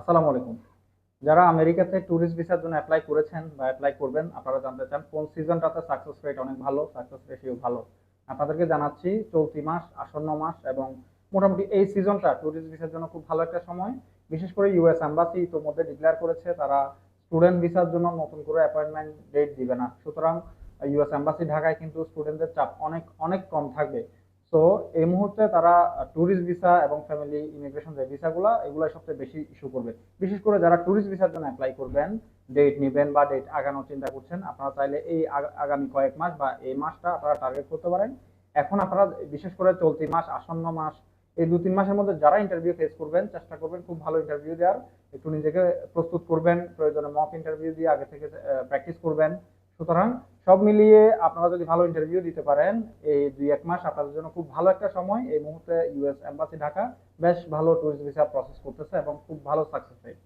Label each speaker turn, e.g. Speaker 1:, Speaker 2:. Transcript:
Speaker 1: আসসালামু আলাইকুম। যারা আমেরিকাতে ট্যুরিস্ট ভিসার জন্য অ্যাপ্লাই করেছেন বা অ্যাপ্লাই করবেন, আপনারা জানতে চান কোন সিজনটাতে সাকসেস রেট অনেক ভালো সাকসেস রেশিও ভালো। আপনাদেরকে জানাচ্ছি, চলতি মাস, আসন্ন মাস এবং মোটামুটি এই সিজনটা ট্যুরিস্ট ভিসার জন্য খুব ভালো একটা সময়। বিশেষ করে ইউএস অ্যাম্বাসি ইতোমধ্যে ডিক্লেয়ার করেছে, তারা স্টুডেন্ট ভিসার জন্য নতুন করে অ্যাপয়েন্টমেন্ট ডেট দিবে না। সুতরাং ইউএস অ্যাম্বাসি ঢাকায় কিন্তু স্টুডেন্টদের চাপ অনেক অনেক কম থাকবে। তো এই মুহূর্তে তারা ট্যুরিস্ট ভিসা এবং ফ্যামিলি ইমিগ্রেশন যে ভিসাগুলো এগুলো সবচেয়ে বেশি ইস্যু করবে। বিশেষ করে যারা ট্যুরিস্ট ভিসার জন্য অ্যাপ্লাই করবেন ডেট নেবেন বা ডেট আগানোর চিন্তা করছেন, আপনারা চাইলে এই আগামী কয়েক মাস বা এই মাসটা আপনারা টার্গেট করতে পারেন। এখন আপনারা বিশেষ করে চলতি মাস, আসন্ন মাস, এই দু তিন মাসের মধ্যে যারা ইন্টারভিউ ফেস করবেন, চেষ্টা করবেন খুব ভালো ইন্টারভিউ দেওয়ার। একটু নিজেকে প্রস্তুত করবেন, প্রয়োজনে মক ইন্টারভিউ দিয়ে আগে থেকে প্র্যাকটিস করবেন। সুতরাং সব মিলিয়ে আপনারা যদি ভালো ইন্টারভিউ দিতে পারেন, এই দুই এক মাস আপনাদের জন্য খুব ভালো একটা সময়। এই মুহূর্তে ইউএস এম্বাসি ঢাকা বেশ ভালো টুরিস্ট ভিসা প্রসেস করতেছে এবং খুব ভালো সাকসেস রেট